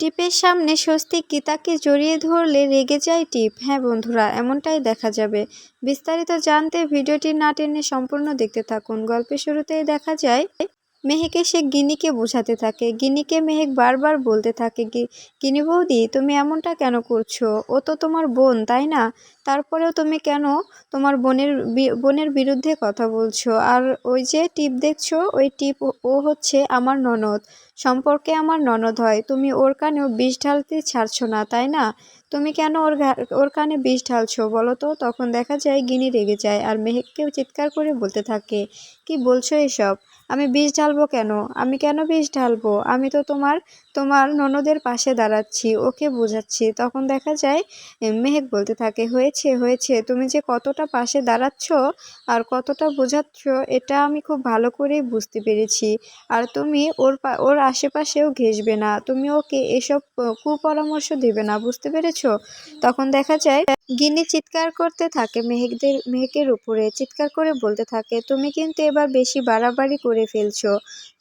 টিপের সামনে স্বস্তিক গীতাকে জড়িয়ে ধরলে রেগে যায় টিপ। হ্যাঁ বন্ধুরা, এমনটাই দেখা যাবে। বিস্তারিত জানতে ভিডিওটি না টেনে সম্পূর্ণ দেখতে থাকুন। গল্পের শুরুতেই দেখা যায় মেহেকে সে গিনিকে বোঝাতে থাকে। গিনিকে মেহেক বারবার বলতে থাকে গিনি বৌদি, তুমি এমনটা কেন করছ? ও তো তোমার বোন, তাই না? তারপরেও তুমি কেন তোমার বোনের বোনের বিরুদ্ধে কথা বলছো? আর ওই যে টিপ দেখছ, ওই টিপ ও হচ্ছে আমার ননদ। সম্পর্কে আমার ননদ হয়। তুমি ওর কানেও বিষ ঢালতে ছাড়ছো না, তাই না? তুমি কেন ওর ওর কানে বিষ ঢালছো? বলো তো? তখন দেখা যায় গিনি রেগে যায় আর মেহেককেও চিৎকার করে বলতে থাকে। কি বলছো এসব? আমি বিষ ঢালবো কেন? আমি কেন বিষ ঢালবো? আমি তো তোমার তোমার ননদের পাশে দাঁড়াচ্ছি, ওকে বোঝাচ্ছি। তখন দেখা যায় মেহেক বলতে থাকে, হয়েছে হয়েছে, তুমি যে কতটা পাশে দাঁড়াচ্ছ আর কতটা বোঝাচ্ছ, এটা আমি খুব ভালো করেই বুঝতে পেরেছি। আর তুমি ওর ওর আশেপাশেও ঘেসবে না। তুমি ওকে এসব কুপরামর্শ দেবে না, বুঝতে পেরেছ? তখন দেখা যায় গিনি চিৎকার করতে থাকে মেহেকদের, মেহেকের উপরে, চিৎকার করে বলতে থাকে, তুমি কিন্তু এবার বেশি বাড়াবাড়ি করে ফেলছো।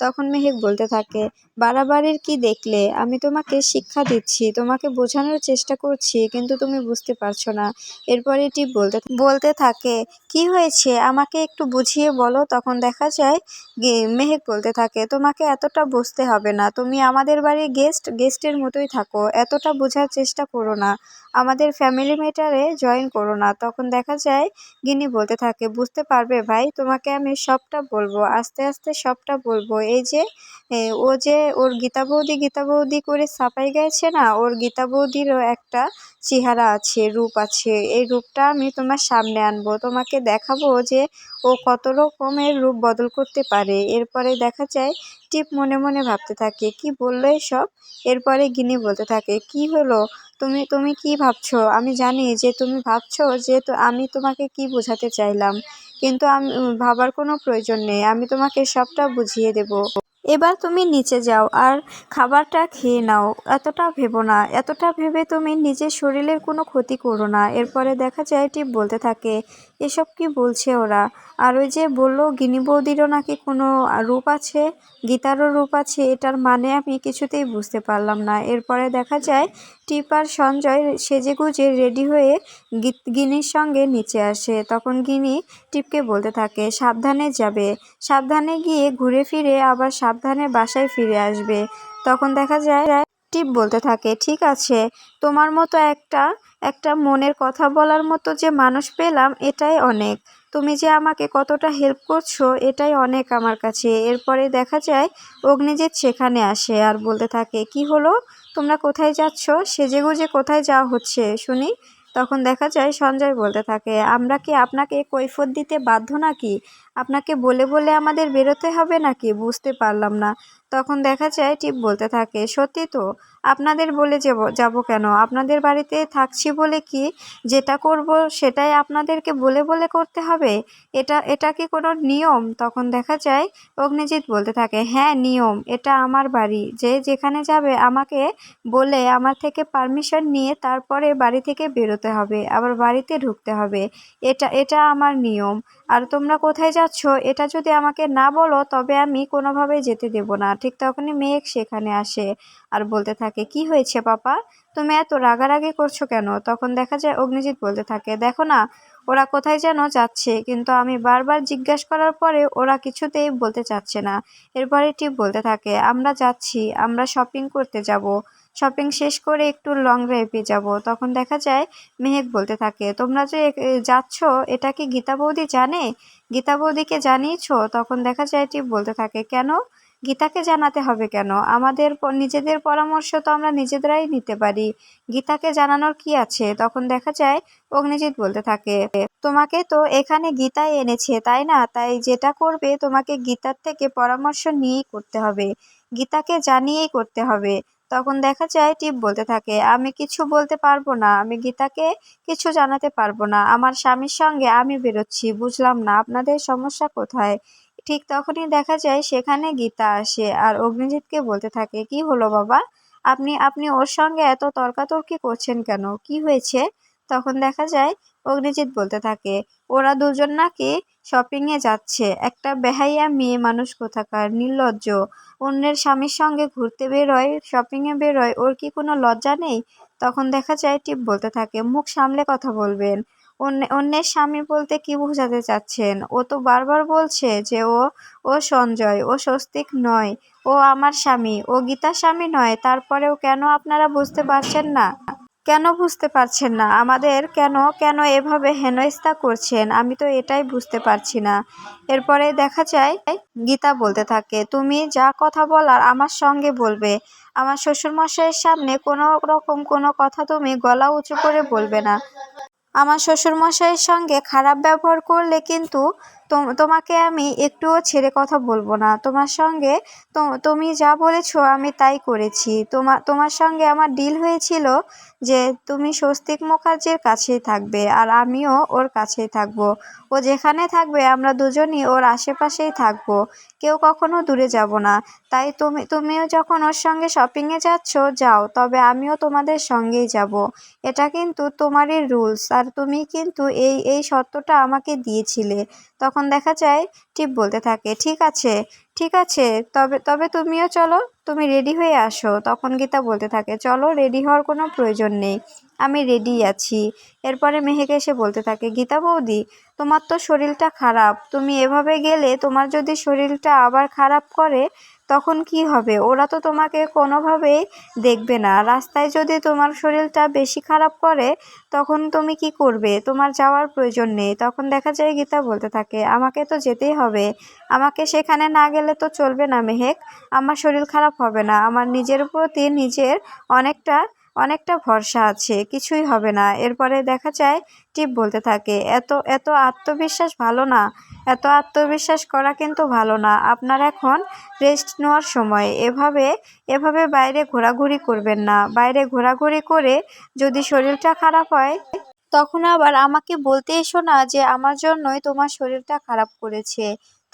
তখন মেহেক বলতে থাকে বাড়াবাড়ির কি দেখলে? আমি তোমাকে শিক্ষা দিচ্ছি, তোমাকে বোঝানোর চেষ্টা করছি, কিন্তু তুমি বুঝতে পারছ না। এরপরে টিপ বলতে বলতে থাকে, কি হয়েছে? আমাকে একটু বুঝিয়ে বলো। তখন দেখা যায় মেহেক বলতে থাকে, তোমাকে এতটা বুঝতে হবে না। তুমি আমাদের বাড়ির গেস্ট, গেস্টের মতোই থাকো। এতটা বোঝার চেষ্টা করো না। আমাদের ফ্যামিলি ম্যাটারে জয়েন করো না। তখন দেখা যায় গিনি বলতে থাকে, বুঝতে পারবে ভাই, তোমাকে আমি সবটা বলব। আস্তে আস্তে সবটা বলব। এই যে ও যে ওর গীতা বৌদি গীতা বৌদি করে সাপাই গেছে না, ওর গীতা বৌদিরও একটা চেহারা আছে, রূপ আছে। এই রূপটা আমি তোমার সামনে আনব। তোমাকে দেখাবো যে ও কত রকমের রূপ বদল করতে পারে। এরপরে দেখা যায়, টিপ মনে মনে ভাবতে থাকে, কি বলল এসব? এরপরে গিনি বলতে থাকে, কি হলো? তুমি তুমি কি ভাবছ? আমি জানি যে তুমি ভাবছ যে তো আমি তোমাকে কি বোঝাতে চাইলাম। কিন্তু আমি ভাবার কোনো প্রয়োজন নেই। আমি তোমাকে সবটা বুঝিয়ে দেব। এবার তুমি নিচে যাও আর খাবারটা খেয়ে নাও। এতটা ভেবো না। এতটা ভেবে তুমি নিজের শরীরের কোনো ক্ষতি করো না। এরপরে দেখা যায় টিপ বলতে থাকে এসব কি বলছে ওরা? আর ওই যে বলল, গিনি বৌদিরও নাকি কোনো রূপ আছে? গীতারও রূপ আছে? এটার মানে আমি কিছুতেই বুঝতে পারলাম না। এরপরে দেখা যায়, টিপ আর সঞ্জয় সেজেগুজে রেডি হয়ে গিনির সঙ্গে নিচে আসে। তখন গিনি টিপকে বলতে থাকে, সাবধানে যাবে। সাবধানে গিয়ে ঘুরে ফিরে আবার সাবধানে বাসায় ফিরে আসবে। তখন দেখা যায়, টিপ বলতে থাকে, ঠিক আছে, তোমার মতো একটা একটা মনের কথা বলার মতো যে মানুষ পেলাম, এটাই অনেক। তুমি যে আমাকে কতটা হেল্প করছ, এটাই অনেক আমার কাছে। এরপরে দেখা যায়, অগ্নিজিৎ সেখানে আসে আর বলতে থাকে, কি হলো? তোমরা কোথায় যাচ্ছ? সেজেগুজে কোথায় যাওয়া হচ্ছে? শুনি। তখন দেখা যায়, সঞ্জয় বলতে থাকে, আমরা কি আপনাকে কৈফত দিতে বাধ্য নাকি? আপনাকে বলে বলে আমাদের বেরোতে হবে নাকি? বুঝতে পারলাম না। তখন দেখা যায় টিপ বলতে থাকে, সত্যি তো? আপনাদের বলে যাব যাব কেন? আপনাদের বাড়িতে থাকছি বলে কি যেটা করব সেটাই আপনাদেরকে বলে বলে করতে হবে? এটা এটা কি কোনো নিয়ম? তখন দেখা যায় অগ্নিজিৎ বলতে থাকে হ্যাঁ নিয়ম, এটা আমার বাড়ি। যে যেখানে যাবে আমাকে বলে আমার থেকে পারমিশন নিয়ে তারপরে বাড়ি থেকে বেরোতে হবে, আবার বাড়িতে ঢুকতে হবে। এটা এটা আমার নিয়ম। আর তোমরা কোথায় যাচ্ছ? এটা যদি আমাকে না বলো, তবে আমি কোনোভাবেই যেতে দেব না ঠিক তখনই মেঘ সেখানে আসে আর বলতে থাকে, কি হয়েছে পাপা? তুমি এত রাগারাগি করছ কেন? তখন দেখা যায় অগ্নিজিৎ বলতে থাকে, দেখো না, ওরা কোথায় যেন যাচ্ছে, কিন্তু আমি বারবার জিজ্ঞেস করার পরে ওরা কিছুতেই বলতে চাচ্ছে না। এরপরে টিপ বলতে থাকে, আমরা যাচ্ছি, আমরা শপিং করতে যাব। শপিং শেষ করে একটু লং ড্রাইভে যাব। তখন দেখা যায় মেহেক বলতে থাকে, তোমরা যে যাচ্ছ, এটা কি গীতা বৌদি জানে? গীতা বৌদিকে জানিয়েছ? তখন দেখা যায় টিপ বলতে থাকে, কেন? গীতাকে জানাতে হবে কেন? আমাদের নিজেদের পরামর্শ তো আমরা নিজেদেরাই নিতে পারি। গীতাকে জানানোর কি আছে? তখন দেখা যায়, অগ্নিজিৎ বলতে থাকে, তোমাকে তো এখানে গীতাই এনেছে, তাই না? তাই যেটা করবে, তোমাকে গীতার থেকে পরামর্শ নিয়েই করতে হবে। গীতাকে জানিয়েই করতে হবে। তখন দেখা যায়, টিপ বলতে থাকে, আমি কিছু বলতে পারব না, আমি গীতাকে কিছু জানাতে পারব না। আমার স্বামীর সঙ্গে আমি বেরোচ্ছি, বুঝলাম না, আপনাদের সমস্যা কোথায়? ঠিক তখনই দেখা যায় সেখানে গীতা আসে আর অগ্নিজিৎকে বলতে থাকে, কি হলো বাবা? আপনি আপনি ওর সঙ্গে এত তর্কাতর্কি করছেন কেন? কি হয়েছে? তখন দেখা যায় অগ্নিজিৎ বলতে থাকে, ওরা দুজন নাকি শপিংয়ে যাচ্ছে। একটা বেহাইয়া মেয়ে মানুষ কোথাকার, নির্লজ্জ। অন্যের স্বামীর সঙ্গে ঘুরতে বেরোয় শপিংয়ে বেরোয়, ওর কি কোনো লজ্জা নেই? তখন দেখা যায় টিপ বলতে থাকে, মুখ সামলে কথা বলবেন। অন্য, অন্যের স্বামী বলতে কি বোঝাতে চাচ্ছেন? ও তো বারবার বলছে যে ও ও সঞ্জয়, ও স্বস্তিক নয়, ও আমার স্বামী, ও গীতার স্বামী নয়, তারপরেও কেন আপনারা বুঝতে পারছেন না? কেন বুঝতে পারছেন না? আমাদের কেন কেন এভাবে হেনস্থা করছেন? আমি তো এটাই বুঝতে পারছি না। এরপরে দেখা যায়, গীতা বলতে থাকে, তুমি যা কথা বলার আমার সঙ্গে বলবে। আমার শ্বশুরমশাইয়ের সামনে কোনো রকম কোনো কথা তুমি গলা উঁচু করে বলবে না। আমার শ্বশুরমশাইয়ের সঙ্গে খারাপ ব্যবহার করলে কিন্তু তোমাকে আমি একটুও ছেড়ে কথা বলব না। তোমার সঙ্গে তুমি যা বলেছ আমি তাই করেছি। তোমার তোমার সঙ্গে আমার ডিল হয়েছিল যে তুমি স্বস্তিক মুখার্জির কাছেই থাকবে আর আমিও ওর কাছেই থাকব। ও যেখানে থাকবে আমরা দুজনই ওর আশেপাশেই থাকব। কেউ কখনো দূরে যাব না। তাই তুমি, তুমিও যখন ওর সঙ্গে শপিংয়ে যাচ্ছ, যাও, তবে আমিও তোমাদের সঙ্গেই যাব। এটা কিন্তু তোমারই রুলস আর তুমি কিন্তু এই এই সত্যটা আমাকে দিয়েছিলে। তখন দেখা যায় টিপ বলতে থাকে, ঠিক আছে ঠিক আছে, তবে তবে তুমিও চলো, তুমি রেডি হয়ে আসো। তখন গীতা বলতে থাকে, চলো রেডি হওয়ার কোনো প্রয়োজন নেই, আমি রেডি আছি। এরপরে মেহেক এসে বলতে থাকে, গীতা বৌদি, তোমার তো শরীরটা খারাপ, তুমি এভাবে গেলে তোমার যদি শরীরটা আবার খারাপ করে তখন কি হবে? ওরা তো তোমাকে কোনোভাবেই দেখবে না। রাস্তায় যদি তোমার শরীরটা বেশি খারাপ করে, তখন তুমি কি করবে? তোমার যাওয়ার প্রয়োজন নেই। তখন দেখা যায় গীতা বলতে থাকে, আমাকে তো যেতেই হবে। আমাকে সেখানে না গেলে তো চলবে না মেহেক। আমার শরীর খারাপ হবে না। আমার নিজের প্রতি নিজের অনেকটা অনেকটা ভরসা আছে। কিছুই হবে না। এরপরে দেখা যায় টিপ বলতে থাকে, এত এত আত্মবিশ্বাস ভালো না। এত আত্মবিশ্বাস করা কিন্তু ভালো না। আপনার এখন রেস্ট নেওয়ার সময়। এভাবে এভাবে বাইরে ঘোরাঘুরি করবেন না। বাইরে ঘোরাঘুরি করে যদি শরীরটা খারাপ হয়, তখন আবার আমাকে বলতে এসো না যে আমার জন্যই তোমার শরীরটা খারাপ করেছে।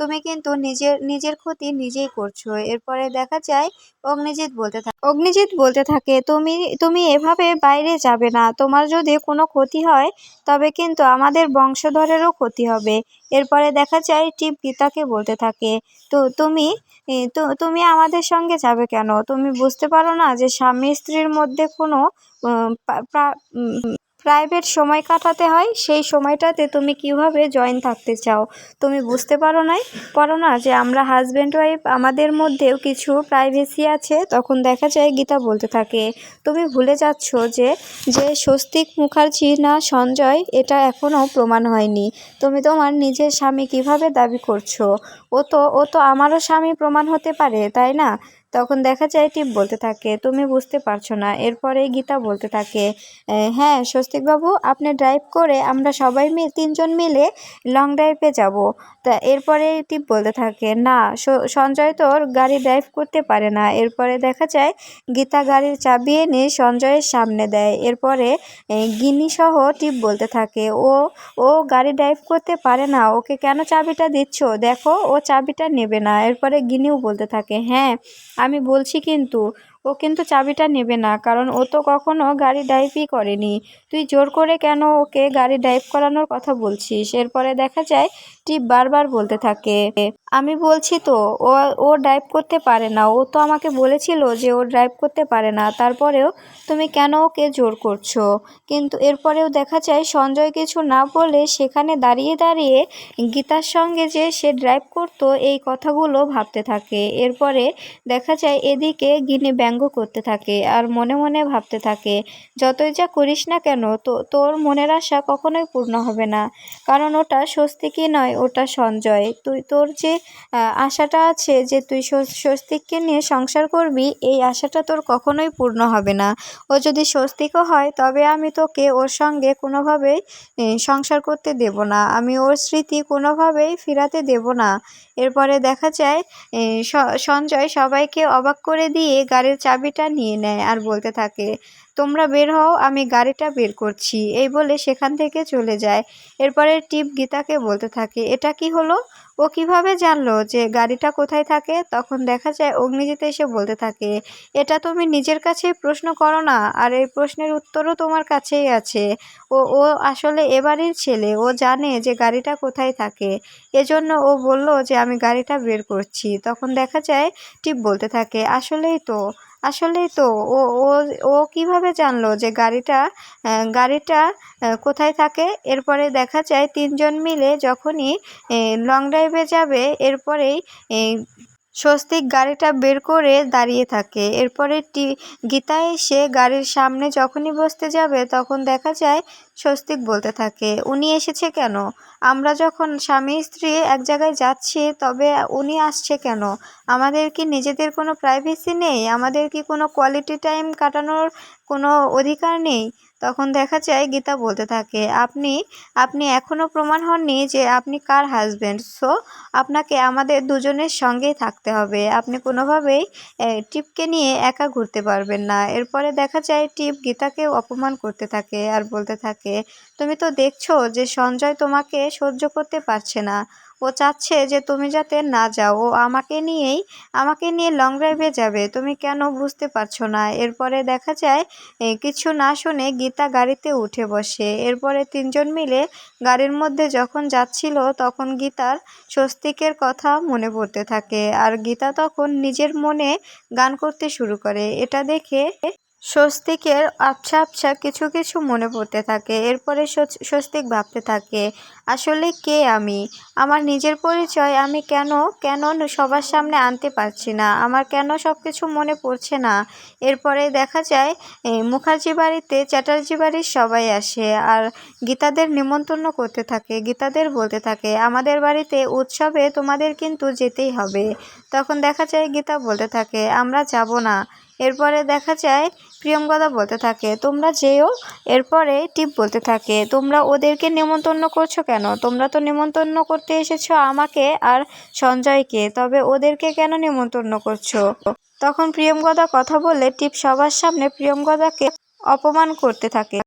তুমি কিন্তু নিজের নিজের ক্ষতি নিজেই করছ। এরপরে দেখা যায়, অগ্নিজিৎ বলতে থাকে অগ্নিজিৎ বলতে থাকে, তুমি তুমি এভাবে বাইরে যাবে না। তোমার যদি কোনো ক্ষতি হয়, তবে কিন্তু আমাদের বংশধরেরও ক্ষতি হবে। এরপরে দেখা যায়, টিপ গীতাকে বলতে থাকে, তো তুমি তো, তুমি আমাদের সঙ্গে যাবে কেন? তুমি বুঝতে পারো না যে স্বামী স্ত্রীর মধ্যে কোনো প্রাইভেট সময় কাটাতে হয়, সেই সময়টাতে তুমি কীভাবে জয়েন থাকতে চাও? তুমি বুঝতে পারো নাই? পারো না যে আমরা হাজব্যান্ড ওয়াইফ আমাদের মধ্যেও কিছু প্রাইভেসি আছে? তখন দেখা যায় গীতা বলতে থাকে, তুমি ভুলে যাচ্ছ যে যে স্বস্তিক মুখার্জি না সঞ্জয়, এটা এখনও প্রমাণ হয়নি। তুমি তোমার নিজের স্বামী কীভাবে দাবি করছ? ও তো ও তো আমারও স্বামী প্রমাণ হতে পারে, তাই না? তখন দেখা যায় টিপ বলতে থাকে, তুমি বুঝতে পারছ না। এরপরে গীতা বলতে থাকে হ্যাঁ স্বস্তিকবাবু, আপনি ড্রাইভ করে আমরা সবাই মিলে তিনজন মিলে লং ড্রাইভে যাব। তা এরপরে টিপ বলতে থাকে, না সঞ্জয় তোর গাড়ি ড্রাইভ করতে পারে না। এরপরে দেখা যায় গীতা গাড়ির চাবি এনে সঞ্জয়ের সামনে দেয়। এরপরে গিনি সহ টিপ বলতে থাকে, ও ও গাড়ি ড্রাইভ করতে পারে না, ওকে কেন চাবিটা দিচ্ছ? দেখো, ও চাবিটা নেবে না। এরপরে গিনিও বলতে থাকে হ্যাঁ আমি বলছি কিন্তু, ও কিন্তু চাবিটা নেবে না, কারণ ও তো কখনো গাড়ি ড্রাইভই করেনি। তুই জোর করে কেন ওকে গাড়ি ড্রাইভ করানোর কথা বলছিস? এরপরে দেখা যায়, টিপ বারবার বলতে থাকে। আমি বলছি তো, ও ও ড্রাইভ করতে পারে না। ও তো আমাকে বলেছিল যে ও ড্রাইভ করতে পারে না। তারপরেও তুমি কেন ওকে জোর করছ? কিন্তু এরপরেও দেখা যায় সঞ্জয় কিছু না বলে সেখানে দাঁড়িয়ে দাঁড়িয়ে গীতার সঙ্গে যে সে ড্রাইভ করতো, এই কথাগুলো ভাবতে থাকে। এরপরে দেখা যায় এদিকে গিনি ব্যঙ্গ করতে থাকে আর মনে মনে ভাবতে থাকে, যতই যা করিস না কেন, তো, তোর মনের আশা কখনোই পূর্ণ হবে না। কারণ ওটা স্বস্তিকই নয়? ওটা সঞ্জয়। তুই, তোর যে আশাটা আছে যে তুই স্বস্তিককে নিয়ে সংসার করবি, এই আশাটা তোর কখনোই পূর্ণ হবে না। ও যদি স্বস্তিকও হয়, তবে আমি তোকে ওর সঙ্গে কোনোভাবেই সংসার করতে দেব না। আমি ওর স্মৃতি কোনোভাবেই ফিরাতে দেব না। এরপরে দেখা যায় সঞ্জয় সবাইকে অবাক করে দিয়ে গাড়ির চাবিটা নিয়ে নেয় আর বলতে থাকে তোমরা বের হও, আমি গাড়িটা বের করছি। এই বলে সেখান থেকে চলে যায়। এরপরে টিপ গীতাকে বলতে থাকে, এটা কি হলো? ও কীভাবে জানলো যে গাড়িটা কোথায় থাকে? তখন দেখা যায় অগ্নিজিতে এসে বলতে থাকে, এটা তুমি নিজের কাছে প্রশ্ন করো না, আর এই প্রশ্নের উত্তরও তোমার কাছেই আছে। ও ও আসলে এবারের ছেলে, ও জানে যে গাড়িটা কোথায় থাকে। এজন্য ও বলল যে আমি গাড়িটা বের করছি। তখন দেখা যায়, টিপ বলতে থাকে, আসলেই তো আসলেই তো, ও ও ও কীভাবে জানলো যে গাড়িটা গাড়িটা কোথায় থাকে? এরপরে দেখা যায় তিনজন মিলে যখনই লং ড্রাইভে যাবে, এরপরেই স্বস্তিক গাড়িটা বের করে দাঁড়িয়ে থাকে। এরপরে টি, গীতা এসে গাড়ির সামনে যখনই বসতে যাবে, তখন দেখা যায় স্বস্তিক বলতে থাকে, উনি এসেছে কেন? আমরা যখন স্বামী, স্ত্রী এক জায়গায় যাচ্ছি, তবে উনি আসছে কেন? আমাদের কি নিজেদের কোনো প্রাইভেসি নেই? আমাদের কি কোনো কোয়ালিটি টাইম কাটানোর কোনো অধিকার নেই? তখন দেখা যায় গীতা বলতে থাকে, আপনি আপনি এখনও প্রমাণ হননি যে আপনি কার হাজব্যান্ড সো আপনাকে আমাদের দুজনের সঙ্গেই থাকতে হবে। আপনি কোনোভাবেই টিপকে নিয়ে একা ঘুরতে পারবেন না। এরপরে দেখা যায় টিপ গীতাকে অপমান করতে থাকে আর বলতে থাকে, তুমি তো দেখছ যে সঞ্জয় তোমাকে সহ্য করতে পারছে না। ও চাচ্ছে যে তুমি যাতে না যাও, ও আমাকে নিয়েই, আমাকে নিয়ে লং ড্রাইভে যাবে। তুমি কেন বুঝতে পারছ না? এরপরে দেখা যায় কিছু না শুনে গীতা গাড়িতে উঠে বসে। এরপরে তিনজন মিলে গাড়ির মধ্যে যখন যাচ্ছিল, তখন গীতার স্বস্তিকের কথা মনে পড়তে থাকে। আর গীতা তখন নিজের মনে গান করতে শুরু করে। এটা দেখে স্বস্তিকের আবছা আবছা কিছু কিছু মনে পড়তে থাকে, এরপরে স্বস্তিক ভাবতে থাকে, আসলে কে আমি? আমার নিজের পরিচয় আমি কেন কেন সবার সামনে আনতে পারছি না? আমার কেন সব কিছু মনে পড়ছে না? এরপরে দেখা যায় মুখার্জি বাড়িতে চ্যাটার্জি বাড়ির সবাই আসে আর গীতাদের নিমন্ত্রণ করতে থাকে, গীতাদের বলতে থাকে, আমাদের বাড়িতে উৎসবে তোমাদের কিন্তু যেতেই হবে। তখন দেখা যায়, গীতা বলতে থাকে, আমরা যাব না। এরপরে দেখা যায় প্রিয়ঙ্গদা বলতে থাকে, তোমরা যেও, এরপরে টিপ বলতে থাকে, তোমরা ওদেরকে নেমন্তন্ন করছ কেন? তোমরা তো নেমন্তন্ন করতে এসেছ আমাকে আর সঞ্জয়কে, তবে ওদেরকে কেন নেমন্তন্ন করছ? তখন প্রিয়ঙ্গদা কথা বলে টিপ সবার সামনে প্রিয়ঙ্গদাকে অপমান করতে থাকে।